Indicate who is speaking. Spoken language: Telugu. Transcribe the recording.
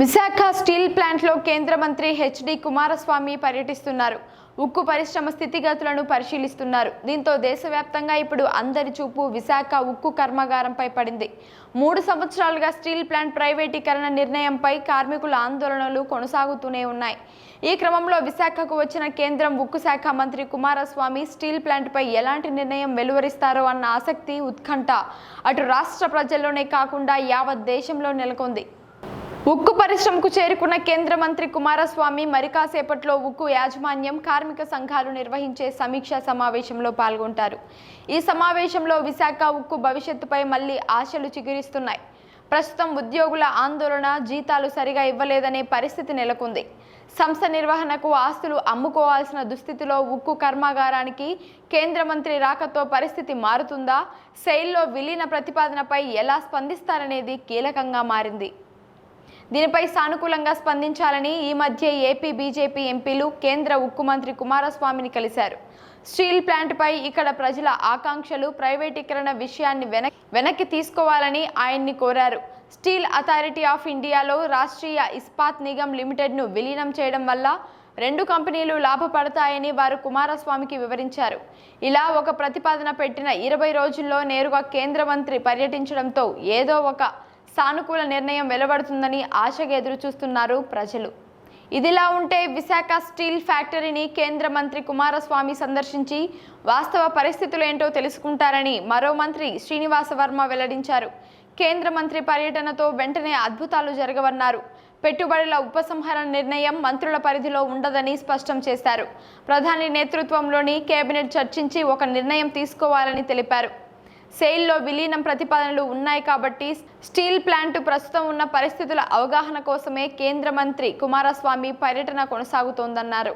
Speaker 1: విశాఖ స్టీల్ ప్లాంట్లో కేంద్ర మంత్రి హెచ్డి కుమారస్వామి పర్యటిస్తున్నారు. ఉక్కు పరిశ్రమ స్థితిగతులను పరిశీలిస్తున్నారు. దీంతో దేశవ్యాప్తంగా ఇప్పుడు అందరి చూపు విశాఖ ఉక్కు కర్మాగారంపై పడింది. మూడు సంవత్సరాలుగా స్టీల్ ప్లాంట్ ప్రైవేటీకరణ నిర్ణయంపై కార్మికుల ఆందోళనలు కొనసాగుతూనే ఉన్నాయి. ఈ క్రమంలో విశాఖకు వచ్చిన కేంద్రం ఉక్కు శాఖ మంత్రి కుమారస్వామి స్టీల్ ప్లాంట్పై ఎలాంటి నిర్ణయం వెలువరిస్తారో అన్న ఆసక్తి ఉత్కంఠ. అటు రాష్ట్ర ప్రజల్లోనే కాకుండా యావత్ దేశంలో నెలకొంది. ఉక్కు పరిశ్రమకు చేరుకున్న కేంద్ర మంత్రి కుమారస్వామి మరి కాసేపట్లో ఉక్కు యాజమాన్యం కార్మిక సంఘాలు నిర్వహించే సమీక్షా సమావేశంలో పాల్గొంటారు. ఈ సమావేశంలో విశాఖ ఉక్కు భవిష్యత్తుపై మళ్ళీ ఆశలు చిగురిస్తున్నాయి. ప్రస్తుతం ఉద్యోగుల ఆందోళన జీతాలు సరిగా ఇవ్వలేదనే పరిస్థితి నెలకొంది. సంస్థ నిర్వహణకు ఆస్తులు అమ్ముకోవాల్సిన దుస్థితిలో ఉక్కు కర్మాగారానికి కేంద్ర మంత్రి రాకతో పరిస్థితి మారుతుందా? సెయిల్లో విలీన ప్రతిపాదనపై ఎలా స్పందిస్తారనేది కీలకంగా మారింది. దీనిపై సానుకూలంగా స్పందించాలని ఈ మధ్య ఏపీ బీజేపీ ఎంపీలు కేంద్ర ఉక్కు మంత్రి కుమారస్వామిని కలిశారు. స్టీల్ ప్లాంట్పై ఇక్కడ ప్రజల ఆకాంక్షలు ప్రైవేటీకరణ విషయాన్ని వెనక్ వెనక్కి తీసుకోవాలని ఆయన్ని కోరారు. స్టీల్ అథారిటీ ఆఫ్ ఇండియాలో రాష్ట్రీయ ఇస్పాత్ నిగమ్ లిమిటెడ్ను విలీనం చేయడం వల్ల రెండు కంపెనీలు లాభపడతాయని వారు కుమారస్వామికి వివరించారు. ఇలా ఒక ప్రతిపాదన పెట్టిన ఇరవై రోజుల్లో నేరుగా కేంద్ర మంత్రి పర్యటించడంతో ఏదో ఒక సానుకూల నిర్ణయం వెలువడుతుందని ఆశగా ఎదురుచూస్తున్నారు ప్రజలు. ఇదిలా ఉంటే విశాఖ స్టీల్ ఫ్యాక్టరీని కేంద్ర మంత్రి కుమారస్వామి సందర్శించి వాస్తవ పరిస్థితులు ఏంటో తెలుసుకుంటారని మరో మంత్రి శ్రీనివాస వర్మ వెల్లడించారు. కేంద్ర మంత్రి పర్యటనతో వెంటనే అద్భుతాలు జరగవన్నారు. పెట్టుబడుల ఉపసంహరణ నిర్ణయం మంత్రుల పరిధిలో ఉండదని స్పష్టం చేశారు. ప్రధాని నేతృత్వంలోని కేబినెట్ చర్చించి ఒక నిర్ణయం తీసుకోవాలని తెలిపారు. సెయిల్లో విలీనం ప్రతిపాదనలు ఉన్నాయి కాబట్టి స్టీల్ ప్లాంట్ ప్రస్తుతం ఉన్న పరిస్థితుల అవగాహన కోసమే కేంద్ర మంత్రి కుమారస్వామి పర్యటన కొనసాగుతోందన్నారు.